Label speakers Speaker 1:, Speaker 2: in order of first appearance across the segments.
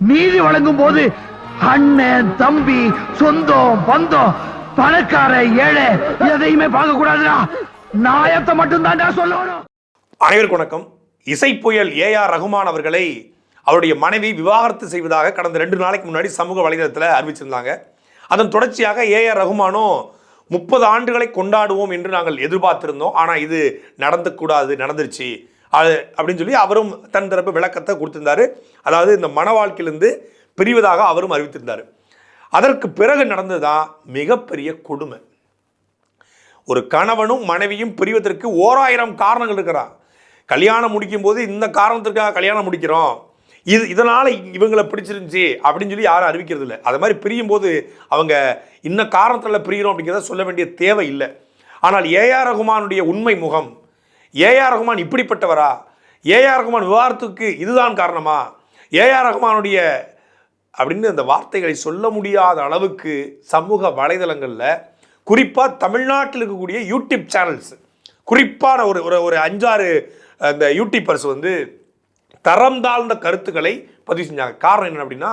Speaker 1: நீதி வழங்கும் போது அண்ணன் தம்பி சொந்தம் பந்தம் பணக்கார ஏழை எதையுமே பார்க்க கூடாதுடா நாயத்தை மட்டும்தான் சொல்லணும்.
Speaker 2: அனைவருக்கும் வணக்கம். இசை புயல் ஏ ஆர் ரகுமான் அவர்களை அவருடைய மனைவி விவாகரத்து செய்வதாக கடந்த ரெண்டு நாளைக்கு முன்னாடி சமூக வலைதளத்தில் அறிவிச்சிருந்தாங்க. அதன் தொடர்ச்சியாக ஏ ஆர் ரகுமானும் முப்பது ஆண்டுகளை கொண்டாடுவோம் என்று நாங்கள் எதிர்பார்த்திருந்தோம். ஆனால் இது நடந்துக்கூடாது நடந்துருச்சு. அது அப்படின்னு சொல்லி அவரும் தன் தரப்பு விளக்கத்தை கொடுத்திருந்தார். அதாவது இந்த மன வாழ்க்கையிலேருந்து பிரிவதாக அவரும் அறிவித்திருந்தார். அதற்கு பிறகு நடந்ததுதான் மிகப்பெரிய கொடுமை. ஒரு கணவனும் மனைவியும் பிரிவதற்கு ஓராயிரம் காரணங்கள் இருக்கிறான். கல்யாணம் முடிக்கும் போது இந்த காரணத்திற்காக கல்யாணம் முடிக்கிறோம். இது இதனால் இவங்களை பிடிச்சிருந்துச்சி அப்படின்னு சொல்லி யாரும் அறிவிக்கிறது இல்லை அது மாதிரி பிரியும் போது அவங்க இன்ன காரணத்தில் பிரிகிறோம் அப்படிங்கிறத சொல்ல வேண்டிய தேவை இல்லை. ஆனால் ஏஆர் ரகுமானுடைய உண்மை முகம் ஏஆர் ரகுமான் இப்படிப்பட்டவரா? ஏஆர் ரகுமான் விவாதத்துக்கு இதுதான் காரணமா? ஏஆர் ரகுமானுடைய அப்படின்னு அந்த வார்த்தைகளை சொல்ல முடியாத அளவுக்கு சமூக வலைதளங்களில் குறிப்பாக தமிழ்நாட்டில் இருக்கக்கூடிய யூடியூப் சேனல்ஸ் குறிப்பான ஒரு ஒரு ஒரு அஞ்சாறு அந்த யூடியூபர்ஸ் வந்து தரம் தாழ்ந்த கருத்துக்களை பதிவு செஞ்சாங்க. காரணம் என்ன அப்படின்னா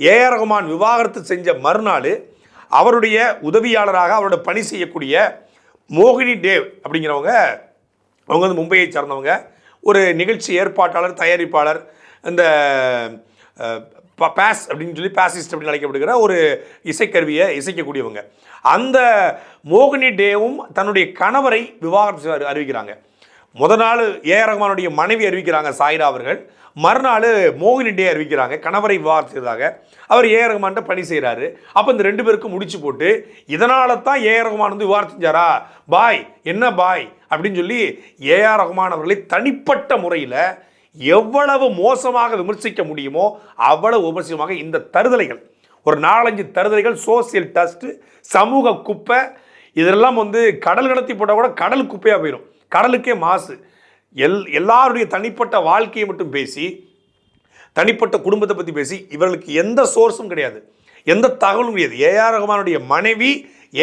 Speaker 2: ஏஆர் ரகுமான் விவாகரத்து செஞ்ச மறுநாள் அவருடைய உதவியாளராக அவரோட பணி செய்யக்கூடிய மோகினி டேவ் அப்படிங்கிறவங்க அவங்க வந்து மும்பையை சார்ந்தவங்க. ஒரு நிகழ்ச்சி ஏற்பாட்டாளர் தயாரிப்பாளர் இந்த ப- பேஸ் அப்படின்னு சொல்லி பேசிஸ்ட் அப்படின்னு அழைக்கப்படுகிற ஒரு இசைக்கருவியை இசைக்கக்கூடியவங்க. அந்த மோகினி டேவும் தன்னுடைய கணவரை விவாகரத்து அறிவிக்கிறாங்க. முத நாள் ஏ ஆர் ரஹ்மானுடைய மனைவி அறிவிக்கிறாங்க சாய்ரா அவர்கள். மறுநாள் மோகினி டே அறிவிக்கிறாங்க கணவரை விவாகரத்து செய்ததாக அவர் ஏ ஆர் பணி செய்கிறாரு அப்போ இந்த ரெண்டு பேருக்கும் முடிச்சு போட்டு இதனால தான் ஏ ஆர் ரஹ்மான் வந்து விவாகரத்து செஞ்சாரா? பாய் என்ன பாய்? அப்படின்னு சொல்லி ஏஆர் ரகுமான் ரஹ்மான் அவர்களை தனிப்பட்ட முறையில் எவ்வளவு மோசமாக விமர்சிக்க முடியுமோ அவ்வளவு விமர்சனமாக இந்த தருதலைகள் ஒரு நாலஞ்சு தருதலைகள் சோசியல் டஸ்ட்டு சமூக குப்பை இதெல்லாம் வந்து கடல் கடத்தி போட்டால் கூட கடல் குப்பையாக போயிடும் கடலுக்கே மாசு. எல் எல்லாருடைய தனிப்பட்ட வாழ்க்கையை மட்டும் பேசி தனிப்பட்ட குடும்பத்தை பற்றி பேசி இவர்களுக்கு எந்த சோர்ஸும் கிடையாது. எந்த தகவலும் கிடையாது. ஏஆர் ரகுமானுடைய மனைவி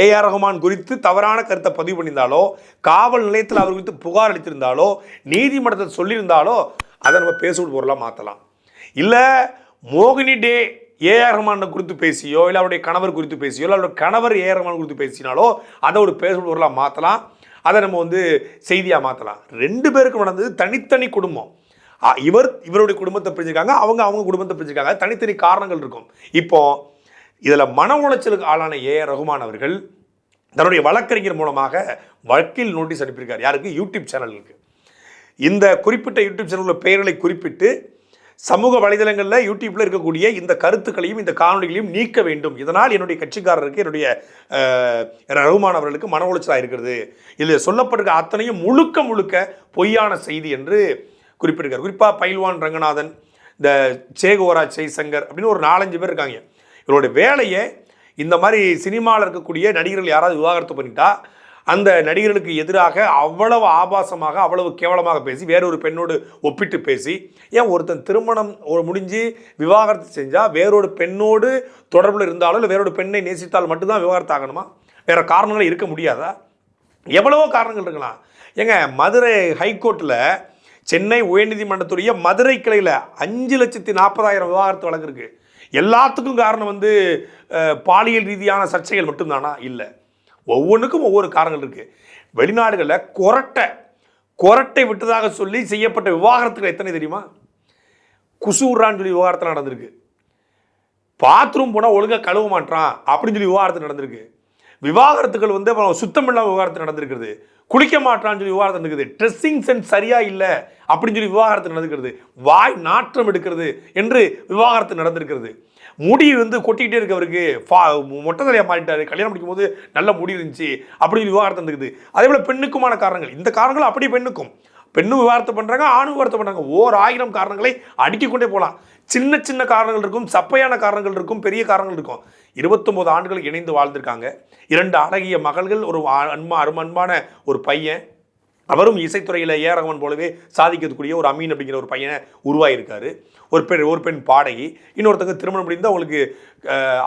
Speaker 2: ஏஆர் ரஹ்மான் குறித்து தவறான கருத்தை பதிவு பண்ணியிருந்தாலோ காவல் நிலையத்தில் அவர் குறித்து புகார் அளித்திருந்தாலோ நீதிமன்றத்தில் சொல்லியிருந்தாலோ அதை நம்ம பேசுவது பொருளாக மாற்றலாம் இல்லை மோகினி டே ஏஆர் ரஹ்மான் குறித்து பேசியோ இல்லை அவருடைய கணவர் குறித்து பேசியோ இல்லை அவருடைய கணவர் ஏஆர் ரஹ்மான் குறித்து பேசினாலோ அதை ஒரு பேசுவது பொருளாக மாற்றலாம் அதை நம்ம வந்து செய்தியாக மாற்றலாம் ரெண்டு பேருக்கும் நடந்தது தனித்தனி குடும்பம். இவர் இவருடைய குடும்பத்தை பிரிஞ்சிருக்காங்க அவங்க அவங்க குடும்பத்தை பிரிஞ்சிருக்காங்க. தனித்தனி காரணங்கள் இருக்கும். இப்போது இதில் மன உளைச்சலுக்கு ஆளான ஏ ஆர் ரகுமான் அவர்கள் தன்னுடைய வழக்கறிஞர் மூலமாக வக்கீல் நோட்டீஸ் அனுப்பியிருக்கார். யாருக்கு? யூடியூப் சேனலுக்கு. இந்த குறிப்பிட்ட யூடியூப் சேனலில் பெயர்களை குறிப்பிட்டு சமூக வலைதளங்களில் யூடியூப்பில் இருக்கக்கூடிய இந்த கருத்துக்களையும் இந்த காணொலிகளையும் நீக்க வேண்டும். இதனால் என்னுடைய கட்சிக்காரருக்கு என்னுடைய ரகுமான் அவர்களுக்கு மன உளைச்சலாக இருக்கிறது. இதில் சொல்லப்பட்டிருக்க அத்தனையும் முழுக்க முழுக்க பொய்யான செய்தி என்று குறிப்பிட்டிருக்கார். குறிப்பாக பைல்வான் ரங்கநாதன் இந்த சேகோரா ஜெய்சங்கர் அப்படின்னு ஒரு நாலஞ்சு பேர் இருக்காங்க. இவருடைய வேலையை இந்த மாதிரி சினிமாவில் இருக்கக்கூடிய நடிகர்கள் யாராவது விவாகரத்து பண்ணிட்டா அந்த நடிகர்களுக்கு எதிராக அவ்வளவு ஆபாசமாக அவ்வளவு கேவலமாக பேசி வேறொரு பெண்ணோடு ஒப்பிட்டு பேசி ஏன் ஒருத்தன் திருமணம் ஒரு முடிஞ்சு விவாகரத்து செஞ்சால் வேறொரு பெண்ணோடு தொடர்பில் இருந்தாலும் இல்லை வேறொரு பெண்ணை நேசித்தால் மட்டும்தான் விவாகரத்து ஆகணுமா? வேறு காரணங்கள் இருக்க முடியாதா? எவ்வளவோ காரணங்கள் இருக்கலாம். ஏங்க மதுரை ஹைகோர்ட்டில் சென்னை உயர்நீதிமன்றத்துடைய மதுரை கிளையில் அஞ்சு லட்சத்தி நாற்பதாயிரம் விவாகரத்து வழக்கு இருக்குது எல்லாத்துக்கும் காரணம் வந்து பாலியல் ரீதியான சர்ச்சைகள் மட்டும்தானா? இல்லை. ஒவ்வொன்றுக்கும் ஒவ்வொரு காரணங்கள் இருக்குது வெளிநாடுகளில் கொரட்டை கொரட்டை விட்டதாக சொல்லி செய்யப்பட்ட விவாகரத்துகள் எத்தனை தெரியுமா? குசூர்றான்னு சொல்லி விவகாரத்தில் நடந்திருக்கு. பாத்ரூம் போனால் ஒழுங்காக கழுவ மாட்டான் அப்படின்னு சொல்லி விவாகரத்து நடந்திருக்கு. விவாகரத்துகள் வந்து அப்புறம் சுத்தம் இல்லாமல் விவாகரத்து நடந்திருக்கிறது. குளிக்க மாட்டான்னு சொல்லி விவாகரத்து நடந்திருக்குது. ட்ரெஸ்ஸிங் சென்ஸ் சரியாக இல்லை. அப்படின்னு சொல்லி விவாகரத்து நடந்துக்கிறது. வாய் நாற்றம் எடுக்கிறது என்று விவாகரத்து நடந்திருக்கிறது. முடி வந்து கொட்டிக்கிட்டே இருக்கவருக்கு ஃபா மொட்டை தலையாக மாறிட்டார். கல்யாணம் படிக்கும்போது நல்ல முடி இருந்துச்சு அப்படின்னு விவாகரத்து நடக்குது அதே போல் பெண்ணுக்குமான காரணங்கள். இந்த காரணங்கள் அப்படியே பெண்ணுக்கும். பெண்ணும் விவாகரத்து பண்ணுறாங்க ஆணும் விவாகரத்து பண்ணுறாங்க ஓர் ஆயிரம் காரணங்களை அடுக்கிக்கொண்டே போகலாம். சின்ன சின்ன காரணங்கள் இருக்கும் சப்பையான காரணங்கள் இருக்கும் பெரிய காரணங்கள் இருக்கும். இருபத்தொம்போது ஆண்டுகள் இணைந்து வாழ்ந்திருக்காங்க. இரண்டு அழகிய மகள்கள் ஒரு அன்பா அருமன்பான ஒரு பையன் அவரும் இசைத்துறையில் ஏ ரகமான் போலவே சாதிக்கக்கூடிய ஒரு அமீன் அப்படிங்கிற ஒரு பையனை உருவாகியிருக்காரு ஒரு பெண் ஒரு பெண் பாடகி. இன்னொருத்தங்க திருமணம் முடிந்து அவங்களுக்கு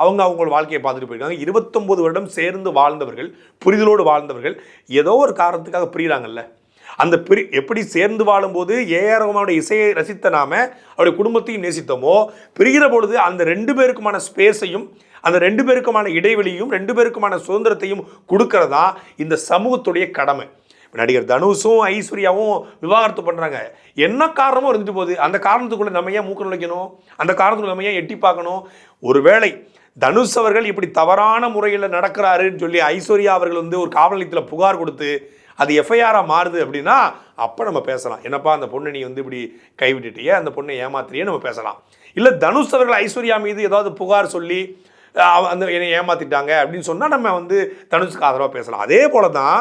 Speaker 2: அவங்க அவங்க வாழ்க்கையை பார்த்துட்டு போயிருக்காங்க. இருபத்தொம்போது வருடம் சேர்ந்து வாழ்ந்தவர்கள் புரிதலோடு வாழ்ந்தவர்கள் ஏதோ ஒரு காரணத்துக்காக பிரிகிறாங்கல்ல அந்த பிரி எப்படி சேர்ந்து வாழும்போது ஏஆர் ரகுமானுடைய இசையை ரசித்த நாம அவருடைய குடும்பத்தையும் நேசித்தோமோ பிரிகிற பொழுது அந்த ரெண்டு பேருக்குமான ஸ்பேஸையும் அந்த ரெண்டு பேருக்குமான இடைவெளியும் ரெண்டு பேருக்குமான சுதந்திரத்தையும் கொடுக்கறதா இந்த சமூகத்துடைய கடமை. நடிகர் தனுஷும் ஐஸ்வர்யாவும் விவாகரத்து பண்ணுறாங்க என்ன காரணமும் இருந்துட்டு போகுது. அந்த காரணத்துக்குள்ளே நம்ம ஏன் மூக்க நுழைக்கணும்? அந்த காரணத்துக்குள்ள நம்ம ஏன் எட்டி பார்க்கணும்? ஒருவேளை தனுஷ் அவர்கள் இப்படி தவறான முறையில் நடக்கிறாருன்னு சொல்லி ஐஸ்வர்யா அவர்கள் வந்து ஒரு காவல் நிலையத்தில் புகார் கொடுத்து அது எஃப்ஐஆராக மாறுது அப்படின்னா அப்போ நம்ம பேசலாம். என்னப்பா அந்த பொண்ணை நீ வந்து இப்படி கைவிட்டுட்டியே? அந்த பொண்ணை ஏமாத்திரியே நம்ம பேசலாம். இல்லை தனுஷ் அவர்கள் ஐஸ்வர்யா மீது ஏதாவது புகார் சொல்லி அந்த என்னை ஏமாத்திட்டாங்க அப்படின்னு சொன்னால் நம்ம வந்து தனுஷுக்கு ஆதரவாக பேசலாம். அதே போல தான்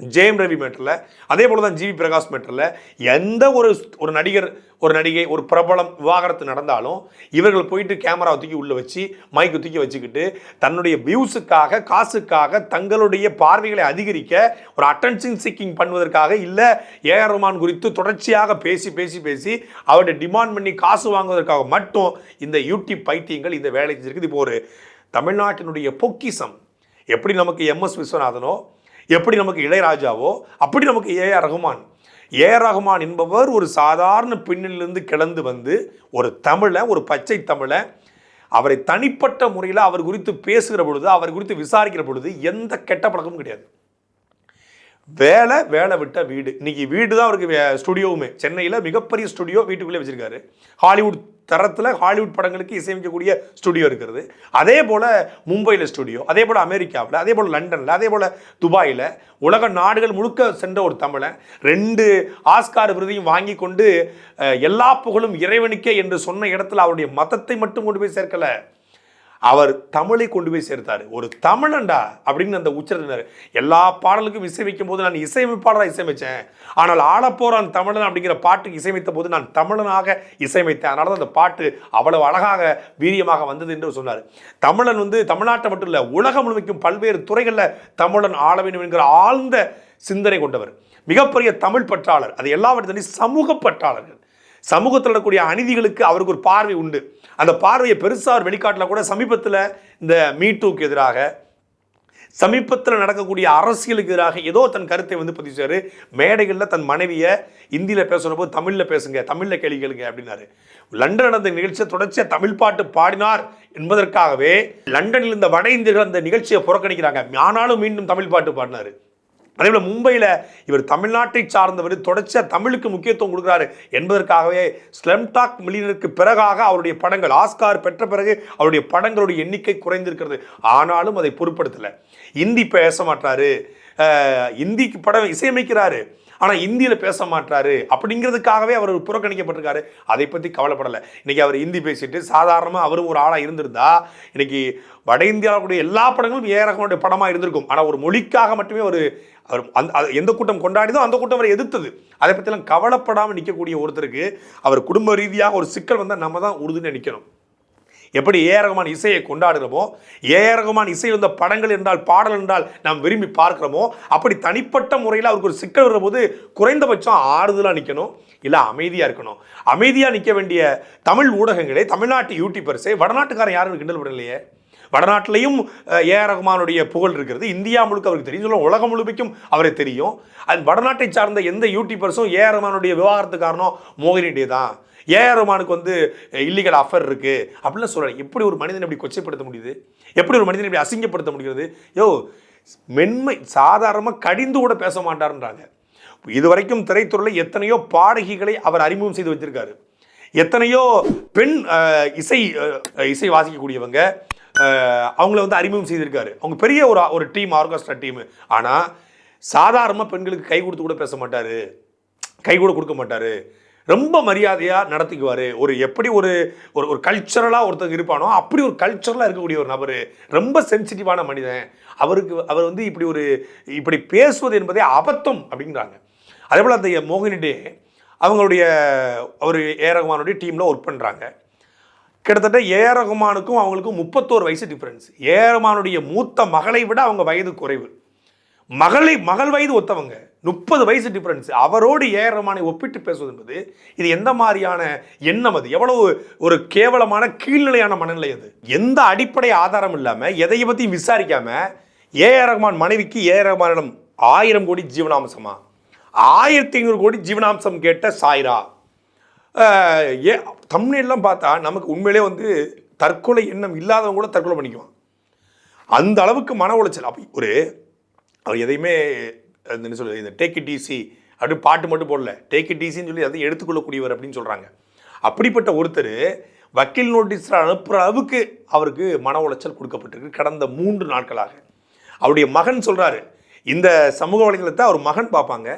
Speaker 2: ஜெயம் ரவி மேட்டரில் அதே போல தான் ஜிவி பிரகாஷ் மேட்டரில் எந்த ஒரு ஒரு நடிகர் ஒரு நடிகை ஒரு பிரபலம் விவாகரத்து நடந்தாலும் இவர்கள் போயிட்டு கேமராவை தூக்கி உள்ளே வச்சு மைக்கு தூக்கி வச்சுக்கிட்டு தன்னுடைய வியூஸுக்காக காசுக்காக தங்களுடைய பார்வைகளை அதிகரிக்க ஒரு அட்டென்ஷன் சீக்கிங் பண்ணுவதற்காக இல்லை ஏஆர் ரஹ்மான் குறித்து தொடர்ச்சியாக பேசி பேசி பேசி அவருடைய டிமாண்ட் பண்ணி காசு வாங்குவதற்காக மட்டும் இந்த யூடியூப் பைத்தியங்கள் இந்த வேலை செஞ்சிருக்குது இப்போ ஒரு தமிழ்நாட்டினுடைய பொக்கிசம் எப்படி நமக்கு எம்எஸ் விஸ்வநாதனோ எப்படி நமக்கு இளையராஜாவோ அப்படி நமக்கு ஏஆர் ரகுமான். ஏஆர் ரகுமான் என்பவர் ஒரு சாதாரண பின்னிலிருந்து கிளந்து வந்து ஒரு தமிழை ஒரு பச்சை தமிழை அவரை தனிப்பட்ட முறையில் அவர் குறித்து பேசுகிற பொழுது அவர் குறித்து விசாரிக்கிற பொழுது எந்த கெட்ட பழக்கமும் கிடையாது. வேலை வேலை விட்ட வீடு. இன்னைக்கு வீடு தான் அவருக்கு ஸ்டுடியோவுமே சென்னையில் மிகப்பெரிய ஸ்டுடியோ வீட்டுக்குள்ளே வச்சிருக்காரு. ஹாலிவுட் தரத்தில் ஹாலிவுட் படங்களுக்கு இசையமைக்கக்கூடிய ஸ்டுடியோ இருக்கிறது. அதே போல் மும்பையில் ஸ்டுடியோ அதே போல் அமெரிக்காவில் அதே போல் லண்டனில் அதே போல் துபாயில் உலக நாடுகள் முழுக்க சென்ற ஒரு தமிழன். ரெண்டு ஆஸ்கார் விருதையும் வாங்கி கொண்டு எல்லா புகழும் இறைவனுக்கே என்று சொன்ன இடத்துல அவருடைய மதத்தை மட்டும் கொண்டு போய் சேர்க்கலை. அவர் தமிழை கொண்டு போய் சேர்த்தாரு. ஒரு தமிழன்டா அப்படின்னு அந்த உச்சரினார் எல்லா பாடலுக்கும் இசையமைக்கும் போது நான் இசையமைப்பாளராக இசையமைச்சேன். ஆனால் ஆளப்போறான் தமிழன் அப்படிங்கிற பாட்டுக்கு இசையமைத்த போது நான் தமிழனாக இசையமைத்தேன். அதனால தான் அந்த பாட்டு அவ்வளவு அழகாக வீரியமாக வந்தது என்று சொன்னார். தமிழன் வந்து தமிழ்நாட்டை மட்டும் இல்லை உலகம் முழுமைக்கும் பல்வேறு துறைகளில் தமிழன் ஆள வேண்டும் என்கிற ஆழ்ந்த சிந்தனை கொண்டவர். மிகப்பெரிய தமிழ் பற்றாளர். அது எல்லாவற்றையும் சமூக பற்றாளர்கள். சமூகத்தில் இருக்கக்கூடிய அநீதிகளுக்கு அவருக்கு ஒரு பார்வை உண்டு. அந்த பார்வையை பெருசாக அவர் வெளிக்காட்டில் கூட சமீபத்தில் இந்த மீட்டூக்கு எதிராக சமீபத்தில் நடக்கக்கூடிய அரசியலுக்கு எதிராக ஏதோ தன் கருத்தை வந்து பதிவு செய்வார் மேடைகளில் தன் மனைவியை இந்தியில் பேசுகிறப்போ தமிழில் பேசுங்க தமிழில் கேள்வி கேளுங்க அப்படின்னாரு. லண்டன் நடந்த நிகழ்ச்சியை தொடர்ச்சியாக தமிழ் பாட்டு பாடினார் என்பதற்காகவே லண்டனில் இந்த வட இந்தியர்கள் அந்த நிகழ்ச்சியை புறக்கணிக்கிறாங்க. ஆனாலும் மீண்டும் தமிழ் பாட்டு பாடினாரு. அதே போல் மும்பையில் இவர் தமிழ்நாட்டை சார்ந்தவர் தொடர்ச்சியாக தமிழுக்கு முக்கியத்துவம் கொடுக்குறாரு என்பதற்காகவே ஸ்லம்டாக் மில்லியனருக்கு பிறகாக அவருடைய படங்கள் ஆஸ்கார் பெற்ற பிறகு அவருடைய படங்களுடைய எண்ணிக்கை குறைந்திருக்கிறது. ஆனாலும் அதை பொருட்படுத்தலை. இந்தி பேச மாட்டாரு. இந்திக்கு படம் இசையமைக்கிறாரு. ஆனால் இந்தியில் பேச மாட்டாரு அப்படிங்கிறதுக்காகவே அவர் புறக்கணிக்கப்பட்டிருக்காரு. அதை பற்றி கவலைப்படலை. இன்னைக்கு அவர் ஹிந்தி பேசிட்டு சாதாரணமாக அவரும் ஒரு ஆளாக இருந்திருந்தா இன்னைக்கு வட இந்தியாவுடைய எல்லா படங்களும் ஏ படமாக இருந்திருக்கும். ஆனால் ஒரு மொழிக்காக மட்டுமே ஒரு அவர் அந்த அது எந்த கூட்டம் கொண்டாடிதோ அந்த கூட்டம் அவரை எதிர்த்தது. அதை பற்றிலாம் கவலைப்படாமல் நிற்கக்கூடிய ஒருத்தருக்கு அவர் குடும்ப ரீதியாக ஒரு சிக்கல் வந்தால் நம்ம தான் உறுதுன்னு நிற்கணும் எப்படி ஏ ரகுமான் இசையை கொண்டாடுகிறோமோ ஏ ரகுமான் இசை வந்த படங்கள் என்றால் பாடல் என்றால் நாம் விரும்பி பார்க்குறோமோ அப்படி தனிப்பட்ட முறையில் அவருக்கு ஒரு சிக்கல் வரும்போது குறைந்தபட்சம் ஆறுதலாக நிற்கணும் இல்லை அமைதியாக இருக்கணும். அமைதியாக நிற்க வேண்டிய தமிழ் ஊடகங்களே தமிழ்நாட்டு யூடியூபர்ஸே வடநாட்டுக்காரன் யாரும் கிண்டல் பண்ணலையே? வடநாட்டிலையும் அஹ், ஏ ஆர் ரகுமானுடைய புகழ் இருக்கிறது. இந்தியா முழுக்க அவருக்கு தெரியும். சொல்ல உலகம் முழுமைக்கும் அவரை தெரியும். அது வடநாட்டை சார்ந்த எந்த யூடியூபர்ஸும் ஏ ஆர் ரகுமானுடைய விவாகரத்து காரணம் மோகினிடே தான். ஏ ஆர் ரகுமானுக்கு வந்து இல்லீகல் அஃபர் இருக்கு. அப்படிலாம் சொல்கிறேன் எப்படி ஒரு மனிதனை இப்படி கொச்சைப்படுத்த முடியுது? எப்படி ஒரு மனிதனை இப்படி அசிங்கப்படுத்த முடிகிறது? யோ மென்மை சாதாரணமாக கடிந்து கூட பேச மாட்டாருன்றாங்க. இதுவரைக்கும் திரைத்துறையில் எத்தனையோ பாடகிகளை அவர் அறிமுகம் செய்து வச்சிருக்காரு. எத்தனையோ பெண் அஹ், இசை இசை வாசிக்கக்கூடியவங்க அவங்கள வந்து அறிமுகம் செய்திருக்காரு. அவங்க பெரிய ஒரு ஒரு டீம் ஆர்கெஸ்ட்ரா டீம் ஆனால் சாதாரணமாக பெண்களுக்கு கை கொடுத்து கூட பேச மாட்டார். கை கூட கொடுக்க மாட்டார். ரொம்ப மரியாதையாக நடத்திக்குவார். ஒரு எப்படி ஒரு ஒரு ஒரு கல்ச்சரலாக ஒருத்தங்க இருப்பானோ அப்படி ஒரு கல்ச்சரலாக இருக்கக்கூடிய ஒரு நபர். ரொம்ப சென்சிட்டிவான மனிதன். அவருக்கு அவர் வந்து இப்படி ஒரு இப்படி பேசுவது என்பதே அபத்தம் அப்படிங்கிறாங்க. அதே போல் அந்த மோகனிடே அவங்களுடைய ஒரு ஏ ரகுமானுடைய டீமில் ஒர்க் பண்ணுறாங்க கிட்டத்தட்ட ஏ ரகுமானுக்கும் அவங்களுக்கும் முப்பத்தோரு வயசு டிஃப்ரென்ஸ் ஏ ரகுமானுடைய மூத்த மகளை விட அவங்க வயது குறைவு. மகளை மகள் வயது ஒத்தவங்க முப்பது வயசு டிஃப்ரென்ஸ் அவரோடு ஏ ரகுமானை ஒப்பிட்டு பேசுவது என்பது இது எந்த மாதிரியான எண்ணம் அது? எவ்வளவு ஒரு கேவலமான கீழ்நிலையான மனநிலை அது? எந்த அடிப்படை ஆதாரம் இல்லாமல் எதையை பற்றியும் விசாரிக்காம ஏ ரகுமான் மனைவிக்கு ஏ ரகுமானிடம் ஆயிரம் கோடி ஜீவனாம்சமா? ஆயிரத்தி ஐநூறு கோடி ஜீவனாம்சம் கேட்ட சாய்ரா. ஏ தமிழ்லாம் பார்த்தா நமக்கு உண்மையிலே வந்து தற்கொலை எண்ணம் இல்லாதவங்க கூட தற்கொலை பண்ணிக்குவான். அந்த அளவுக்கு மன உளைச்சல். அப்போ ஒரு அவர் எதையுமே என்ன சொல்றது இந்த டேக் இட் ஈஸி அப்படி பாட்டு மட்டும் போடல. டேக் இட் ஈஸின்னு சொல்லி அதை எடுத்துக்கொள்ளக்கூடியவர் அப்படின்னு சொல்கிறாங்க அப்படிப்பட்ட ஒருத்தர் வக்கீல் நோட்டீஸ் அனுப்புகிற அளவுக்கு அவருக்கு மன உளைச்சல் கொடுக்கப்பட்டிருக்கு கடந்த மூன்று நாட்களாக. அவருடைய மகன் சொல்கிறாரு இந்த சமூக வலைதளத்தை அவர் மகன் பார்ப்பாங்க.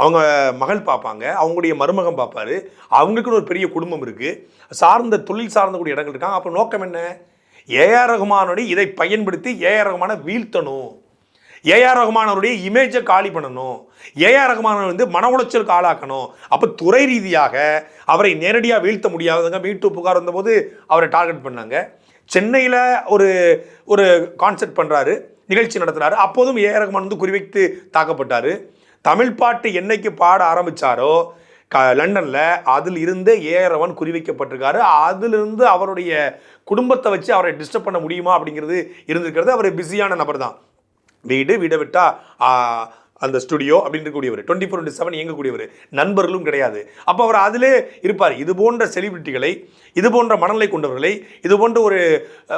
Speaker 2: அவங்க மகள் பார்ப்பாங்க அவங்களுடைய மருமகம் பார்ப்பாரு. அவங்களுக்குன்னு ஒரு பெரிய குடும்பம் இருக்குது சார்ந்த தொழில் சார்ந்த கூடிய இடங்கள் இருக்காங்க. அப்போ நோக்கம் என்ன? ஏஆர் ரகுமானுடைய இதை பயன்படுத்தி ஏஆர் ரகுமானை வீழ்த்தணும். ஏஆர் ரகுமானவருடைய இமேஜை காலி பண்ணணும். ஏஆர் ரகுமான வந்து மன உளைச்சலுக்கு ஆளாக்கணும். அப்போ துறை ரீதியாக அவரை நேரடியாக வீழ்த்த முடியாதவங்க மீட்டு புகார் வந்தபோது அவரை டார்கெட் பண்ணாங்க. சென்னையில் ஒரு ஒரு கான்செர்ட் பண்ணுறாரு நிகழ்ச்சி நடத்துகிறாரு அப்போதும் ஏஆர் ரகுமான் வந்து குறிவைத்து தாக்கப்பட்டார். தமிழ் பாட்டு என்னைக்கு பாட ஆரம்பிச்சாரோ க லண்டனில் அதில் இருந்தே ஏஆர்வன் குறிவைக்கப்பட்டிருக்காரு. அதிலிருந்து அவருடைய குடும்பத்தை வச்சு அவரை டிஸ்டர்ப் பண்ண முடியுமா அப்படிங்கிறது இருந்திருக்கிறது. அவர் பிஸியான நபர் தான் வீடு வீடை விட்டால் அந்த ஸ்டுடியோ அப்படின்னு இருக்கக்கூடியவர் டுவெண்ட்டி ஃபோர் இன்ட்டு செவன் இயங்கக்கூடியவர். நண்பர்களும் கிடையாது. அப்போ அவர் அதிலே இருப்பார். இது போன்ற செலிபிரிட்டிகளை இது போன்ற மனநிலை கொண்டவர்களை இது போன்ற ஒரு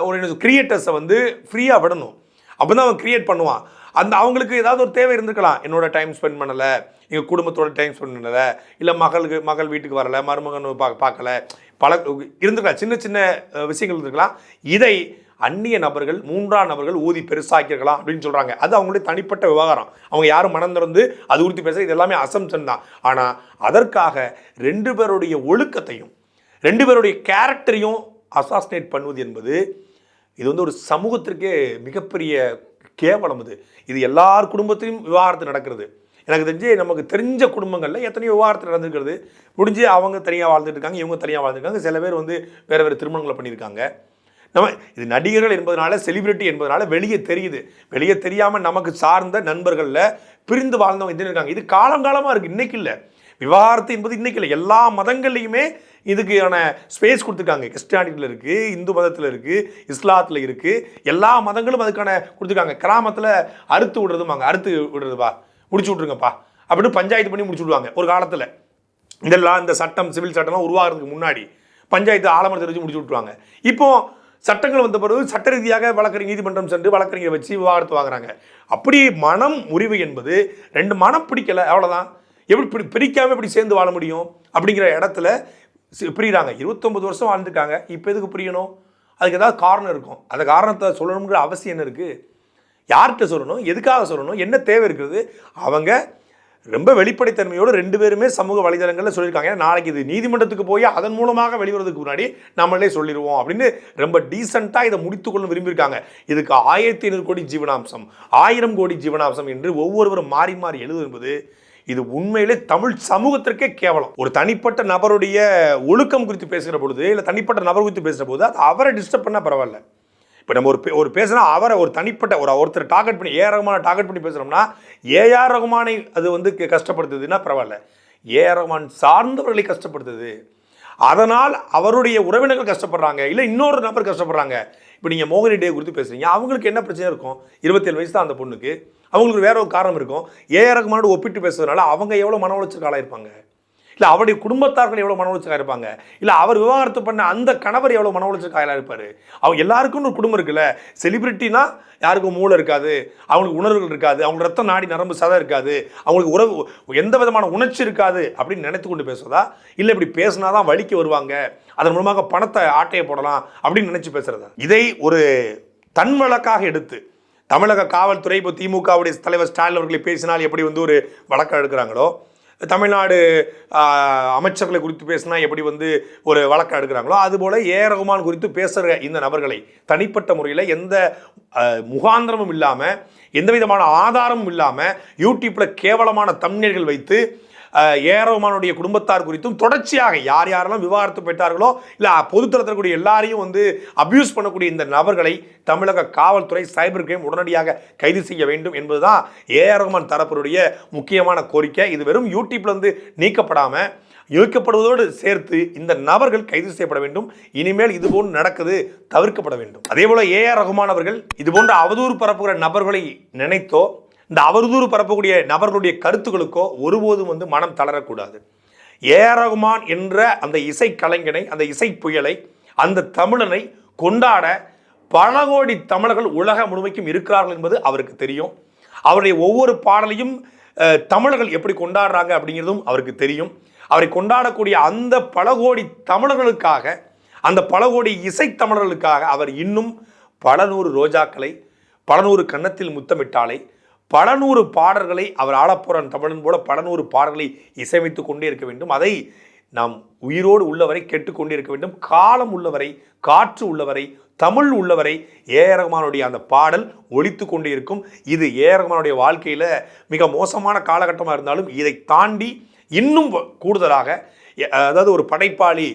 Speaker 2: ஒரு கிரியேட்டர்ஸை வந்து ஃப்ரீயாக விடணும். அப்போ தான் அவன் கிரியேட் பண்ணுவான். அந்த அவங்களுக்கு ஏதாவது ஒரு தேவை இருந்திருக்கலாம். என்னோட டைம் ஸ்பெண்ட் பண்ணலை எங்கள் குடும்பத்தோட டைம் ஸ்பெண்ட் பண்ணலை இல்லை மகளுக்கு மகள் வீட்டுக்கு வரல மருமகன் பா பார்க்கல பல இருந்திருக்கலாம். சின்ன சின்ன விஷயங்கள் இருந்திருக்கலாம். இதை அந்நிய நபர்கள் மூன்றாம் நபர்கள் ஊதி பெருசாக்கிருக்கலாம் அப்படின்னு சொல்கிறாங்க அது அவங்களுடைய தனிப்பட்ட விவகாரம். அவங்க யாரும் மனம் திறந்து அது குறித்து பேச இது எல்லாமே அசம்சன் தான். ஆனால் அதற்காக ரெண்டு பேருடைய ஒழுக்கத்தையும் ரெண்டு பேருடைய கேரக்டரையும் அசாசினேட் பண்ணுவது என்பது இது வந்து ஒரு சமூகத்திற்கே மிகப்பெரிய கேவலம் இது இது எல்லார் குடும்பத்திலும் விவாகரத்து நடக்கிறது. எனக்கு தெரிஞ்சு நமக்கு தெரிஞ்ச குடும்பங்களில் எத்தனையோ விவாகரத்து நடந்திருக்கிறது. முடிஞ்சு அவங்க தனியாக வாழ்ந்துட்டு இருக்காங்க இவங்க தனியாக வாழ்ந்துருக்காங்க சில பேர் வந்து வேறு வேறு திருமணங்களை பண்ணியிருக்காங்க. நம்ம இது நடிகர்கள் என்பதனால செலிபிரிட்டி என்பதனால வெளியே தெரியுது. வெளியே தெரியாமல் நமக்கு சார்ந்த நண்பர்களில் பிரிந்து வாழ்ந்தவங்க இருக்காங்க. இது காலங்காலமாக இருக்குது இன்றைக்கு இல்லை. விவாகரத்து என்பது இன்றைக்கி இல்லை. எல்லா மதங்கள்லையுமே இதுக்கான ஸ்பேஸ் கொடுத்துருக்காங்க. கிறிஸ்டியானிட்டியில் இருக்குது இந்து மதத்தில் இருக்குது இஸ்லாத்தில் இருக்குது எல்லா மதங்களும் அதுக்கான கொடுத்துருக்காங்க. கிராமத்தில் அறுத்து விடுறதுமாங்க அறுத்து விடுறதுப்பா. முடிச்சு விட்ருங்கப்பா அப்படின்னு பஞ்சாயத்து பண்ணி முடிச்சு விடுவாங்க. ஒரு காலத்தில். இதெல்லாம் இந்த சட்டம் சிவில் சட்டம்லாம் உருவாகிறதுக்கு முன்னாடி பஞ்சாயத்து ஆலமரத்தை வச்சு முடிச்சு விட்ருவாங்க இப்போ சட்டங்கள் வந்த பிறகு சட்ட ரீதியாக வழக்கறிஞர் நீதிமன்றம் சென்று வழக்கறிஞரை வச்சு விவாகரத்து வாங்குறாங்க. அப்படி மனம் முறிவு என்பது ரெண்டு மனம் பிடிக்கல. அவ்வளோதான் எப்படி இப்படி பிரிக்காமல் இப்படி சேர்ந்து வாழ முடியும் அப்படிங்கிற இடத்துல பிரிகிறாங்க இருபத்தொம்பது வருஷம் வாழ்ந்துருக்காங்க. இப்போ எதுக்கு பிரியணும்? அதுக்கு ஏதாவது காரணம் இருக்கும். அந்த காரணத்தை சொல்லணுங்கிற அவசியம் என்ன இருக்குது யார்கிட்ட சொல்லணும்? எதுக்காக சொல்லணும்? என்ன தேவை இருக்குது அவங்க ரொம்ப வெளிப்படைத்தன்மையோடு ரெண்டு பேருமே சமூக வலைதளங்களில் சொல்லியிருக்காங்க. ஏன்னா நாளைக்கு இது நீதிமன்றத்துக்கு போய் அதன் மூலமாக வெளிவரதுக்கு முன்னாடி நம்மளே சொல்லிடுவோம் அப்படின்னு ரொம்ப டீசெண்டாக இதை முடித்துக்கொள்ள விரும்பியிருக்காங்க. இதுக்கு ஆயிரத்தி ஐநூறு கோடி ஜீவனாம்சம் ஆயிரம் கோடி ஜீவனாம்சம் என்று ஒவ்வொருவரும் மாறி மாறி எழுதும்போது என்பது இது உண்மையிலே தமிழ் சமூகத்திற்கே கேவலம். ஒரு தனிப்பட்ட நபருடைய ஒழுக்கம் குறித்து பேசுகிற பொழுது இல்லை தனிப்பட்ட நபர் குறித்து பேசுகிற போது அது அவரை டிஸ்டர்ப் பண்ணால் பரவாயில்ல. இப்போ நம்ம ஒரு பே- ஒரு பேசுனா அவரை ஒரு தனிப்பட்ட ஒரு ஒருத்தர் டார்கெட் பண்ணி ஏஆர் ரகுமானை டார்கெட் பண்ணி பேசுகிறோம்னா ஏஆர் ரகுமானை அது வந்து க- கஷ்டப்படுத்துதுன்னா பரவாயில்ல. ஏஆர் ரகுமான் சார்ந்தவர்களை கஷ்டப்படுத்துது. அதனால் அவருடைய உறவினர்கள் கஷ்டப்படுறாங்க இல்லை இன்னொரு நபர் கஷ்டப்படுறாங்க. இப்போ நீங்கள் மோகனி டே குறித்து பேசுகிறீங்க அவங்களுக்கு என்ன பிரச்சனை இருக்கும்? இருபத்தேழு வயசு தான் அந்த பொண்ணுக்கு. அவங்களுக்கு வேற ஒரு காரணம் இருக்கும். ஏஆர் ரகுமானோட ஒப்பிட்டு பேசுறதுனால அவங்க எவ்வளோ மன உளைச்சலுக்கு ஆளாயிருப்பாங்க? இல்லை அவருடைய குடும்பத்தார்கள் எவ்வளோ மன உளைச்சலாக இருப்பாங்க இல்லை அவர் விவாகரத்து பண்ண அந்த கணவர் எவ்வளோ மன உளைச்சலுக்கு இருப்பார் அவங்க எல்லாருக்கும் ஒரு குடும்பம் இருக்குல்ல. செலிபிரிட்டினா யாருக்கும் மூளை இருக்காது. அவங்களுக்கு உணர்வுகள் இருக்காது. அவங்க ரத்தம் நாடி நரம்பு சதை இருக்காது. அவங்களுக்கு உறவு எந்த விதமான உணர்ச்சி இருக்காது அப்படின்னு நினைத்து கொண்டு பேசுறதா? இல்லை இப்படி பேசினா தான் வலிக்கு வருவாங்க. அதன் மூலமாக பணத்தை ஆட்டையை போடலாம் அப்படின்னு நினச்சி பேசுகிறதா இதை ஒரு தன் வழக்காக எடுத்து தமிழக காவல்துறை இப்போ திமுகவுடைய தலைவர் ஸ்டாலின் அவர்களை பேசினால் எப்படி வந்து ஒரு வழக்கு எடுக்கிறாங்களோ தமிழ்நாடு அமைச்சர்களை குறித்து பேசினா எப்படி வந்து ஒரு வழக்கு எடுக்கிறாங்களோ அதுபோல் ஏ ரகுமான் குறித்து பேசுகிற இந்த நபர்களை தனிப்பட்ட முறையில் எந்த முகாந்திரமும் இல்லாமல் எந்த விதமான ஆதாரமும் இல்லாமல் யூடியூப்பில் கேவலமான தமிழர்கள் வைத்து ஏரோமானுடைய ரகுமானுடைய குடும்பத்தார் குறித்தும் தொடர்ச்சியாக யார் யாரெல்லாம் விவாகரத்து பெற்றார்களோ இல்லை பொதுத்தளத்தில் கூடிய எல்லாரையும் வந்து அபியூஸ் பண்ணக்கூடிய இந்த நபர்களை தமிழக காவல்துறை சைபர் கிரைம் உடனடியாக கைது செய்ய வேண்டும் என்பதுதான் ஏ ஆர் ரகுமான் தரப்பினுடைய முக்கியமான கோரிக்கை. இது வெறும் யூடியூப்லேருந்து நீக்கப்படாமல் இழுக்கப்படுவதோடு சேர்த்து இந்த நபர்கள் கைது செய்யப்பட வேண்டும். இனிமேல் இது போன்று நடக்குது தவிர்க்கப்பட வேண்டும். அதே போல ஏ ஆர் ரகுமான் அவர்கள் இது போன்ற அவதூறு பரப்புகிற நபர்களை நினைத்தோ இந்த அவதூறு பரப்பக்கூடிய நபர்களுடைய கருத்துக்களுக்கோ ஒருபோதும் வந்து மனம் தளரக்கூடாது. ஏஆர் ரகுமான் என்ற அந்த இசை கலைஞனை அந்த இசை புயலை அந்த தமிழனை கொண்டாட பல கோடி தமிழர்கள் உலகம் முழுமைக்கும் இருக்கிறார்கள் என்பது அவருக்கு தெரியும். அவருடைய ஒவ்வொரு பாடலையும் தமிழர்கள் எப்படி கொண்டாடுறாங்க அப்படிங்கிறதும் அவருக்கு தெரியும். அவரை கொண்டாடக்கூடிய அந்த பல கோடி தமிழர்களுக்காக அந்த பல கோடி இசை தமிழர்களுக்காக அவர் இன்னும் பல நூறு ரோஜாக்களை பல நூறு கன்னத்தில் முத்தமிட்டாலே பல நூறு பாடல்களை அவர் ஆடப்போறான் தமிழன் போல பல நூறு பாடல்களை இசையமைத்து கொண்டே இருக்க வேண்டும். அதை நாம் உயிரோடு உள்ளவரை கேட்டுக்கொண்டே இருக்க வேண்டும். காலம் உள்ளவரை காற்று உள்ளவரை தமிழ் உள்ளவரை ஏ ரஹ்மானுடைய அந்த பாடல் ஒழித்து கொண்டே இருக்கும். இது ஏ ரஹ்மானுடைய வாழ்க்கையில் மிக மோசமான காலகட்டமாக இருந்தாலும் இதை தாண்டி இன்னும் கூடுதலாக அதாவது ஒரு படைப்பாளி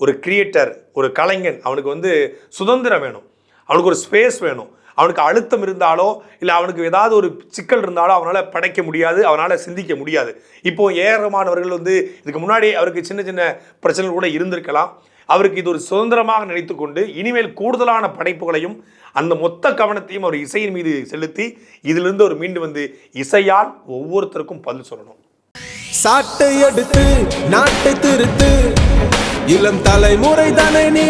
Speaker 2: ஒரு கிரியேட்டர் ஒரு கலைஞன் அவனுக்கு வந்து சுதந்திரம் வேணும். அவனுக்கு ஒரு ஸ்பேஸ் வேணும். அவனுக்கு அழுத்தம் இருந்தாலோ இல்லை அவனுக்கு ஏதாவது ஒரு சிக்கல் இருந்தாலோ அவனால் படைக்க முடியாது அவனால் சிந்திக்க முடியாது. இப்போ ஏறமானவர்கள் வந்து இதுக்கு முன்னாடி அவருக்கு சின்ன சின்ன பிரச்சனைகள் கூட இருந்திருக்கலாம். அவருக்கு இது ஒரு சுதந்திரமாக நினைத்து கொண்டு இனிமேல் கூடுதலான படைப்புகளையும் அந்த மொத்த கவனத்தையும் அவர் இசையின் மீது செலுத்தி இதிலிருந்து அவர் மீண்டு வந்து இசையால் ஒவ்வொருத்தருக்கும் பதில் சொல்லணும்.
Speaker 3: சாட்டை எடுத்து நாட்டை திருத்து இளம் தலைமுறை தானே நீ